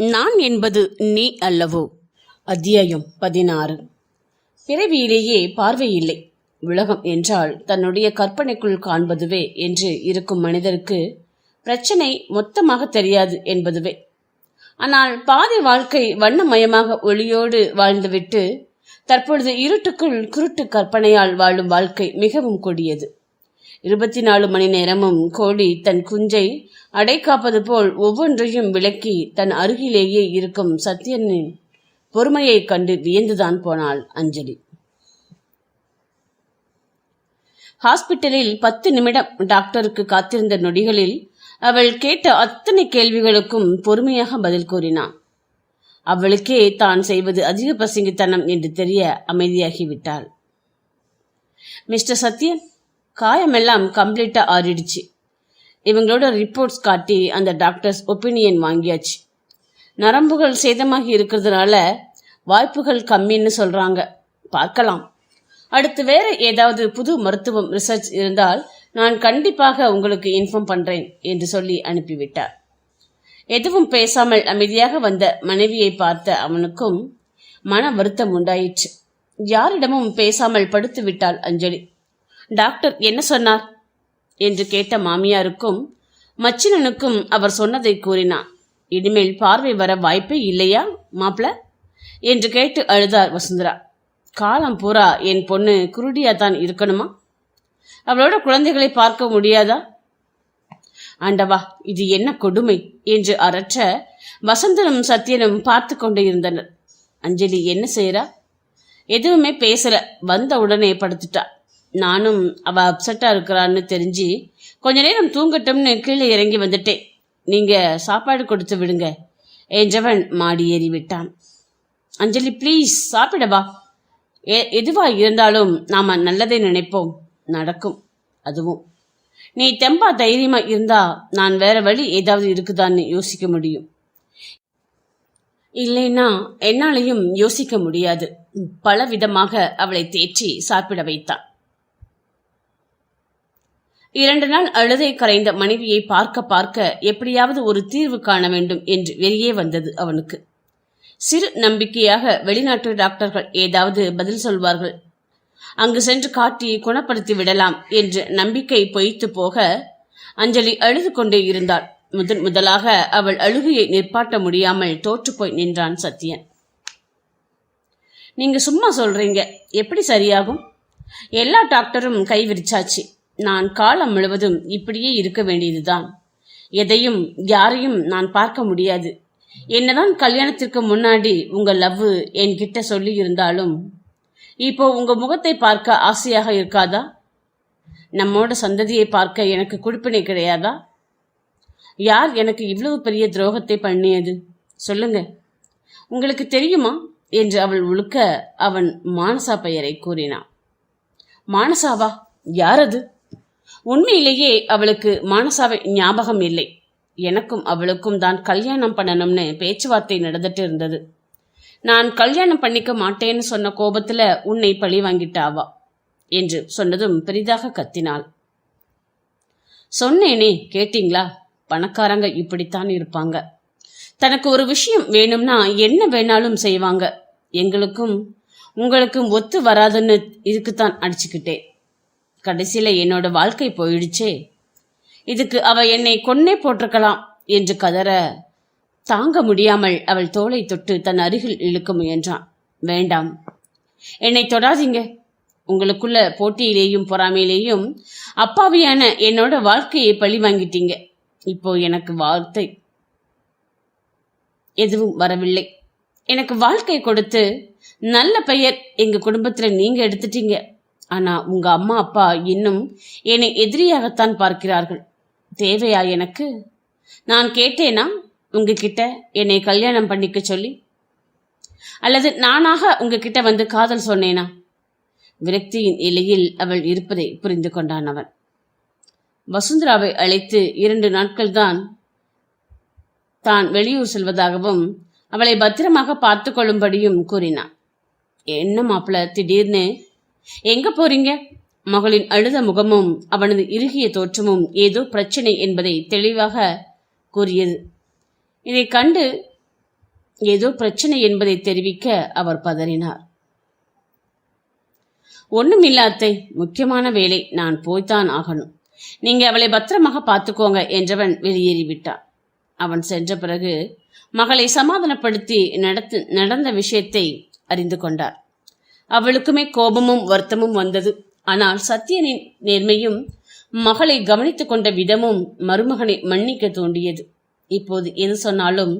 நான் என்பது நீ அல்லவோ? அத்தியாயம் பதினாறு. பிறவியிலேயே பார்வை இல்லை உலகம் என்றால் தன்னுடைய கற்பனைக்குள் காண்பதுவே என்று இருக்கும் மனிதருக்கு பிரச்சனை மொத்தமாக தெரியாது என்பதுவே. ஆனால் பாதி வாழ்க்கை வண்ணமயமாக ஒளியோடு வாழ்ந்துவிட்டு தற்பொழுது இருட்டுக்குள் குருட்டு கற்பனையால் வாழும் வாழ்க்கை மிகவும் கொடியது. இருபத்தி நாலு மணி நேரமும் கோழி தன் குஞ்சை அடை காப்பது போல் ஒவ்வொன்றையும் விளக்கி தன் அருகிலேயே இருக்கும் சத்யனின் பொறுமையைக் கண்டு வியந்துதான் போனாள் அஞ்சலி. ஹாஸ்பிட்டலில் பத்து நிமிடம் டாக்டருக்கு காத்திருந்த நொடிகளில் அவள் கேட்ட அத்தனை கேள்விகளுக்கும் பொறுமையாக பதில் கூறினான் அவளுக்கே தான் செய்வது அதிக பசிங்கித்தனம் என்று தெரிய அமைதியாகிவிட்டாள். மிஸ்டர் சத்யன் காயமெல்லாம் கம்ப்ளீட்டாக ஆறிடுச்சு. இவங்களோட ரிப்போர்ட்ஸ் காட்டி அந்த டாக்டர்ஸ் ஒப்பீனியன் வாங்கியாச்சு. நரம்புகள் சேதமாகி இருக்கிறதுனால வாய்ப்புகள் கம்மின்னு சொல்கிறாங்க பார்க்கலாம். அடுத்து வேற ஏதாவது புது மருத்துவம் ரிசர்ச் இருந்தால் நான் கண்டிப்பாக உங்களுக்கு இன்ஃபார்ம் பண்ணுறேன் என்று சொல்லி அனுப்பிவிட்டார். எதுவும் பேசாமல் அமைதியாக வந்த மனைவியை பார்த்த அவனுக்கும் மன வருத்தம் உண்டாயிற்று. யாரிடமும் பேசாமல் படுத்து விட்டாள் அஞ்சலி. டாக்டர் என்ன சொன்னார்? என்று கேட்ட மாமியாருக்கும் மச்சினனுக்கும் அவர் சொன்னதை கூறினான். இனிமேல் பார்வை வர வாய்ப்பே இல்லையா மாப்பிள என்று கேட்டு அழுதார் வசுந்தரா. காலம் பூரா என் பொண்ணு குருடியா தான் இருக்கணுமா? அவளோட குழந்தைகளை பார்க்க முடியாதா? ஆண்டவா இது என்ன கொடுமை? என்று அரற்ற வசந்தனும் சத்யனும் பார்த்து கொண்டு இருந்தனர். அஞ்சலி என்ன செய்யறா எதுவுமே பேசல. வந்த உடனே படுத்துட்டா. நானும் அவ அப்செட்டா இருக்கிறான்னு தெரிஞ்சு கொஞ்ச நேரம் தூங்கட்டும்னு கீழே இறங்கி வந்துட்டேன். நீங்க சாப்பாடு கொடுத்து விடுங்க. என்றவன் மாடி ஏறி விட்டான் அஞ்சலி ப்ளீஸ் சாப்பிடவா? எ எதுவா இருந்தாலும் நாம நல்லதை நினைப்போம். நடக்கும். அதுவும். நீ தெம்பா தைரியமா இருந்தா நான் வேற வழி ஏதாவது இருக்குதான்னு யோசிக்க முடியும். இல்லைன்னா என்னாலையும் யோசிக்க முடியாது. பல விதமாக அவளை தேற்றி சாப்பிட வைத்தான். இரண்டு நாள் அழுதை கரைந்த மனைவியை பார்க்க பார்க்க எப்படியாவது ஒரு தீர்வு காண வேண்டும் என்று வெளியே வந்தது அவனுக்கு. சிறு நம்பிக்கையாக வெளிநாட்டு டாக்டர்கள் ஏதாவது பதில் சொல்வார்கள். அங்கு சென்று காட்டி குணப்படுத்தி விடலாம் என்று நம்பிக்கை பொய்த்து போக அஞ்சலி அழுது கொண்டே இருந்தாள். முதன் முதலாக அவள் அழுகையை நிற்பாட்ட முடியாமல் தோற்றுப்போய் நின்றான் சத்யன். நீங்க சும்மா சொல்றீங்க. எப்படி சரியாகும்? எல்லா டாக்டரும் கை விரிச்சாச்சு. நான் காலம் முழுவதும் இப்படியே இருக்க வேண்டியதுதான். எதையும் யாரையும் நான் பார்க்க முடியாது. என்னதான் கல்யாணத்திற்கு முன்னாடி உங்க லவ் என்கிட்ட சொல்லி இருந்தாலும் இப்போ உங்க முகத்தை பார்க்க ஆசையாக இருக்காதா? நம்மோட சந்ததியை பார்க்க எனக்கு குடுப்பினை கிடையாதா? யார் எனக்கு இவ்வளவு பெரிய துரோகத்தை பண்ணியது? சொல்லுங்க. உங்களுக்கு தெரியுமா? என்று அவள் உழுக்க அவன் மானசா பெயரை கூறினான். மானசாவா? யார் அது? உண்மையிலேயே அவளுக்கு மானசாவை ஞாபகம் இல்லை. எனக்கும் அவளுக்கும் தான் கல்யாணம் பண்ணணும்னு பேச்சுவார்த்தை நடந்துட்டு இருந்தது. நான் கல்யாணம் பண்ணிக்க மாட்டேன்னு சொன்ன கோபத்துல உன்னை பழி வாங்கிட்டாவா என்று சொன்னதும் பெரிதாக கத்தினாள். சொன்னேனே கேட்டீங்களா? பணக்காரங்க இப்படித்தான் இருப்பாங்க. தனக்கு ஒரு விஷயம் வேணும்னா என்ன வேணாலும் செய்வாங்க. எங்களுக்கும் உங்களுக்கும் ஒத்து வராதுன்னு இதுக்குத்தான் அடிச்சுக்கிட்டேன். கடைசியில் என்னோட வாழ்க்கை போயிடுச்சே. இதுக்கு அவ என்னை கொன்னே போட்டிருக்கலாம் என்று கதற தாங்க முடியாமல் அவள் தோலை தொட்டு தன் அருகில் இழுக்க முயன்றான். வேண்டாம். என்னை தொடாதீங்க. உங்களுக்குள்ள போட்டியிலேயும் பொறாமையிலேயும் அப்பாவியான என்னோட வாழ்க்கையை பழி வாங்கிட்டீங்க. இப்போ எனக்கு வார்த்தை எதுவும் வரவில்லை. எனக்கு வாழ்க்கை கொடுத்து நல்ல பெயர் எங்க குடும்பத்துல நீங்க எடுத்துட்டீங்க. ஆனா உங்க அம்மா அப்பா இன்னும் என்னை எதிரியாகத்தான் பார்க்கிறார்கள். தேவையா எனக்கு? நான் கேட்டேனா? உங்ககிட்ட என்னை கல்யாணம் பண்ணிக்க சொல்லி? அல்லது நானாக உங்ககிட்ட வந்து காதல் சொன்னேனா? விரக்தியின் இலையில் அவள் இருப்பதை புரிந்து கொண்டான் அவன். வசுந்தராவை அழைத்து இரண்டு நாட்கள் தான் தான் வெளியூர் செல்வதாகவும் அவளை பத்திரமாக பார்த்து கொள்ளும்படியும் கூறினான். என்ன மாப்பிள்ள திடீர்னு எங்க போறீங்க? மகளின் அழுத முகமும் அவனது இறுகிய தோற்றமும் ஏதோ பிரச்சனை என்பதை தெளிவாக கூறியது. இதை கண்டு ஏதோ பிரச்சனை என்பதை தெரிவிக்க அவர் பதறினார். ஒண்ணுமில்ல அத்தை முக்கியமான வேலை நான் போய்த்தான் ஆகணும். நீங்க அவளை பத்திரமாக பார்த்துக்கோங்க என்றவன் வெளியேறிவிட்டான். அவன் சென்ற பிறகு மகளை சமாதானப்படுத்தி நடத்து நடந்த விஷயத்தை அறிந்து கொண்டார். அவளுக்குமே கோபமும் வருத்தமும் வந்தது. ஆனால் சத்தியனின் நேர்மையும் மகளை கவனித்துக் கொண்ட விதமும் மருமகனை மன்னிக்க தூண்டியது இப்போது எது சொன்னாலும்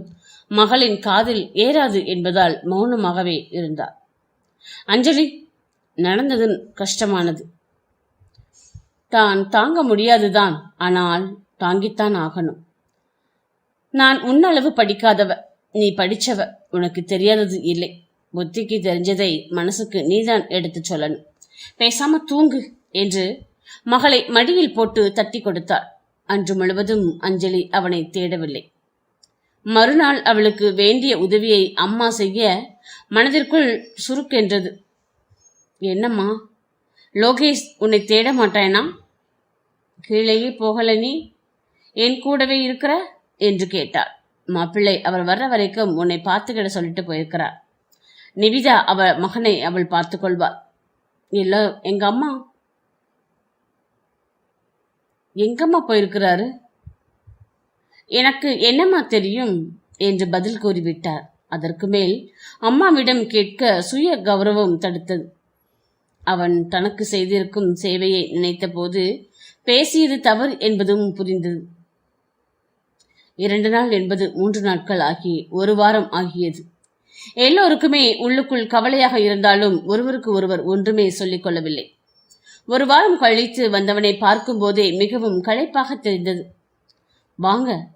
மகளின் காதில் ஏறாது என்பதால் மௌனமாகவே இருந்தார். அஞ்சலி நடந்தது கஷ்டமானது. தான் தாங்க முடியாதுதான் ஆனால் தாங்கித்தான் ஆகணும். நான் உன்னளவு படிக்காதவ நீ படிச்சவ உனக்கு தெரியாதது இல்லை. புத்திக்கு தெரிஞ்சதை மனசுக்கு நீதான் எடுத்துச் சொல்லணும். பேசாம தூங்கு என்று மகளை மடியில் போட்டு தட்டி கொடுத்தார் அன்று முழுவதும் அஞ்சலி அவனை தேடவில்லை. மறுநாள் அவளுக்கு வேண்டிய உதவியை அம்மா செய்ய மனதிற்குள் சுருக்கென்றது. என்னம்மா? லோகேஷ் உன்னை தேட மாட்டானா கீழேயே போகல நீ? என் கூடவே இருக்கிற? என்று கேட்டார் மாப்பிள்ளை அவர் வர்ற வரைக்கும் உன்னை பார்த்துக்கிட சொல்லிட்டு போயிருக்கிறார். நிவிதா அவள் மகனை அவள் பார்த்து கொள்வார் இல்ல எங்க அம்மா? எங்கம்மா போயிருக்கிறாரு? எனக்கு என்னம்மா தெரியும்? என்று பதில் கூறிவிட்டார். அதற்கு மேல் அம்மாவிடம் கேட்க சுய கௌரவம் தடுத்தது. அவன் தனக்கு செய்திருக்கும் சேவையை நினைத்தபோது பேசியது தவறு என்பதும் புரிந்தது. இரண்டு நாள் என்பது மூன்று நாட்கள் ஆகி ஒரு வாரம் ஆகியது. எல்லோருக்குமே உள்ளுக்குள் கவலையாக இருந்தாலும் ஒருவருக்கு ஒருவர் ஒன்றுமே சொல்லிக் கொள்ளவில்லை. ஒரு வாரம் கழித்து வந்தவனை பார்க்கும்போதே மிகவும் களைப்பாக தெரிந்தது. வாங்க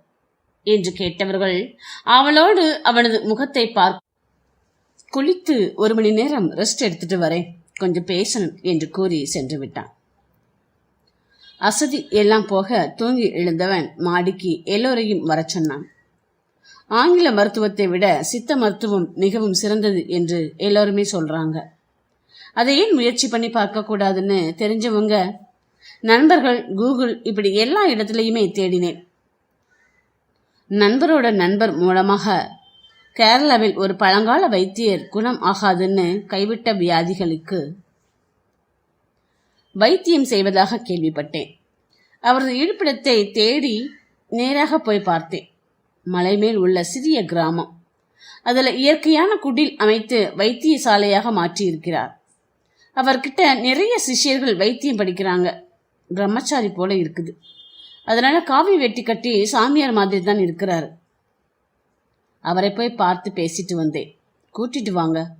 என்று கேட்டவர்கள் அவளோடு அவனது முகத்தை பார்க்க குளித்து ஒரு மணி நேரம் ரெஸ்ட் எடுத்துட்டு வரேன் கொஞ்சம் பேசணும் என்று கூறி சென்று விட்டான். அசதி எல்லாம் போக தூங்கி எழுந்தவன் மாடிக்கு எல்லோரையும் வரச் சொன்னான். ஆங்கில மருத்துவத்தை விட சித்த மருத்துவம் மிகவும் சிறந்தது என்று எல்லோருமே சொல்றாங்க. அதை ஏன் முயற்சி பண்ணி பார்க்க கூடாதுன்னு தெரிஞ்சவங்க நண்பர்கள் கூகுள் இப்படி எல்லா இடத்துலையுமே தேடினேன். நண்பரோட நண்பர் மூலமாக கேரளாவில் ஒரு பழங்கால வைத்தியர் குணம் ஆகாதுன்னு கைவிட்ட வியாதிகளுக்கு வைத்தியம் செய்வதாக கேள்விப்பட்டேன். அவரது இருப்பிடத்தை தேடி நேராக போய் பார்த்தேன். மலை மேல் உள்ள சிறிய கிராமம். அதில் இயற்கையான குடில் அமைத்து வைத்தியசாலையாக மாற்றியிருக்கிறார். அவர்கிட்ட நிறைய சிஷ்யர்கள் வைத்தியம் படிக்கிறாங்க. பிரம்மச்சாரி போல இருக்குது. அதனால காவி வெட்டி கட்டி சாமியார் மாதிரி தான் இருக்கிறாரு. அவரை போய் பார்த்து பேசிட்டு வந்தேன். கூட்டிட்டு வாங்க.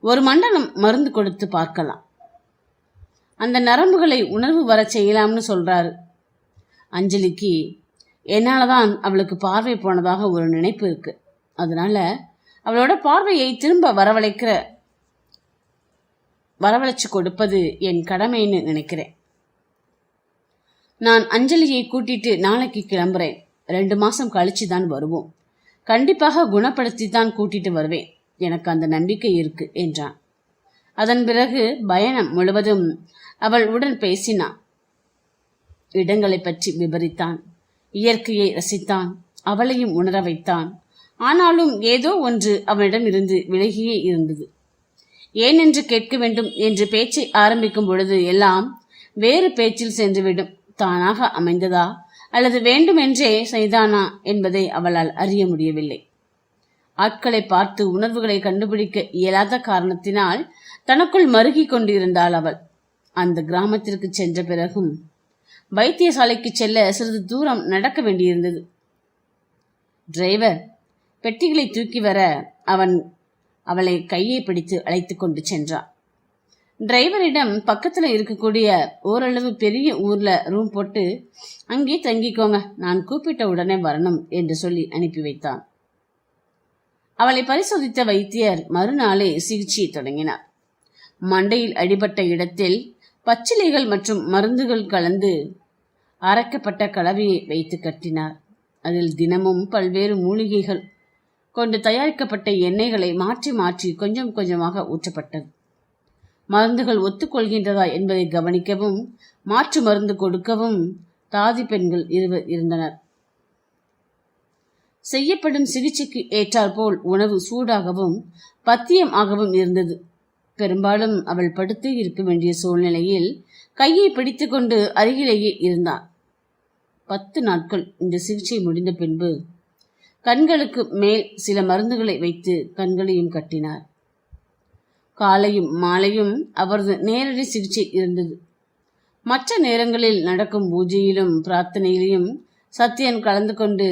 ஒரு மண்டலம் மருந்து கொடுத்து பார்க்கலாம். அந்த நரம்புகளை உணர்வு வர செய்யலாம்னு சொல்றாரு. அஞ்சலிக்கு என்னால் தான் அவளுக்கு பார்வை போனதாக ஒரு நினைப்பு இருக்கு. அதனால அவளோட பார்வையை திரும்ப வரவழைக்கிற வரவழைச்சு கொடுப்பது என் கடமைன்னு நினைக்கிறேன். நான் அஞ்சலியை கூட்டிட்டு நாளைக்கு கிளம்புறேன். ரெண்டு மாசம் கழிச்சு தான் வருவோம். கண்டிப்பாக குணப்படுத்தி தான் கூட்டிட்டு வருவேன். எனக்கு அந்த நம்பிக்கை இருக்கு என்றான். அதன் பிறகு பயணம் முழுவதும் அவள் உடன் பேசினான். இடங்களை பற்றி விபரித்தான். இயற்கையை ரசித்தான் அவளையும் உணர வைத்தான். ஆனாலும் ஏதோ ஒன்று அவனிடம் இருந்து விலகியே இருந்தது. ஏனென்று கேட்க வேண்டும் என்று பேச்சை ஆரம்பிக்கும் பொழுது எல்லாம் வேறு பேச்சில் சென்றுவிடும். தானாக அமைந்ததா? அல்லது வேண்டுமென்றே செய்தானா என்பதை அவளால் அறிய முடியவில்லை. ஆட்களை பார்த்து உணர்வுகளை கண்டுபிடிக்க இயலாத காரணத்தினால் தனக்குள் மருகி கொண்டிருந்தாள் அவள். அந்த கிராமத்திற்கு சென்ற பிறகும் வைத்தியசாலைக்கு செல்ல சிறிது தூரம் நடக்க வேண்டியிருந்தது. டிரைவர் பெட்டிகளை தூக்கி வர அவன் அவளை கையை பிடித்து அழைத்து கொண்டு சென்றான். டிரைவரிடம் பக்கத்தில் இருக்கக்கூடிய ஓரளவு பெரிய ஊர்ல ரூம் போட்டு அங்கே தங்கிக்கோங்க நான் கூப்பிட்ட உடனே வரணும் என்று சொல்லி அனுப்பி வைத்தான். அவளை பரிசோதித்த வைத்தியர் மறுநாளே சிகிச்சையை தொடங்கினார். மண்டையில் அடிபட்ட இடத்தில் பச்சிலைகள் மற்றும் மருந்துகள் கலந்து அரைக்கப்பட்ட கலவையை வைத்து கட்டினார். அதில் தினமும் பல்வேறு மூலிகைகள் கொண்டு தயாரிக்கப்பட்ட எண்ணெய்களை மாற்றி மாற்றி கொஞ்சம் கொஞ்சமாக ஊற்றப்பட்டது. மருந்துகள் ஒத்துக்கொள்கின்றதா என்பதை கவனிக்கவும் மாற்று மருந்து கொடுக்கவும் தாதி பெண்கள் இருவர் இருந்தனர். செய்யப்படும் சிகிச்சைக்கு ஏற்றாற்போல் உணவு சூடாகவும் பத்தியம் ஆகவும் இருந்தது. பெரும்பாலும் அவள் படுத்து இருக்க வேண்டிய சூழ்நிலையில் கையை பிடித்துக்கொண்டு அருகிலேயே இருந்தான் பத்து நாட்கள் இந்த சிகிச்சை முடிந்த பின்பு கண்களுக்கு மேல் சில மருந்துகளை வைத்து கண்களையும் கட்டினார். காலையும் மாலையும் அவரது நேரடி சிகிச்சை இருந்தது. மற்ற நேரங்களில் நடக்கும் பூஜையிலும் பிரார்த்தனையிலும் சத்யன் கலந்து கொண்டு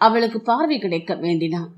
அவளுக்கு பார்வை கிடைக்க வேண்டினான்.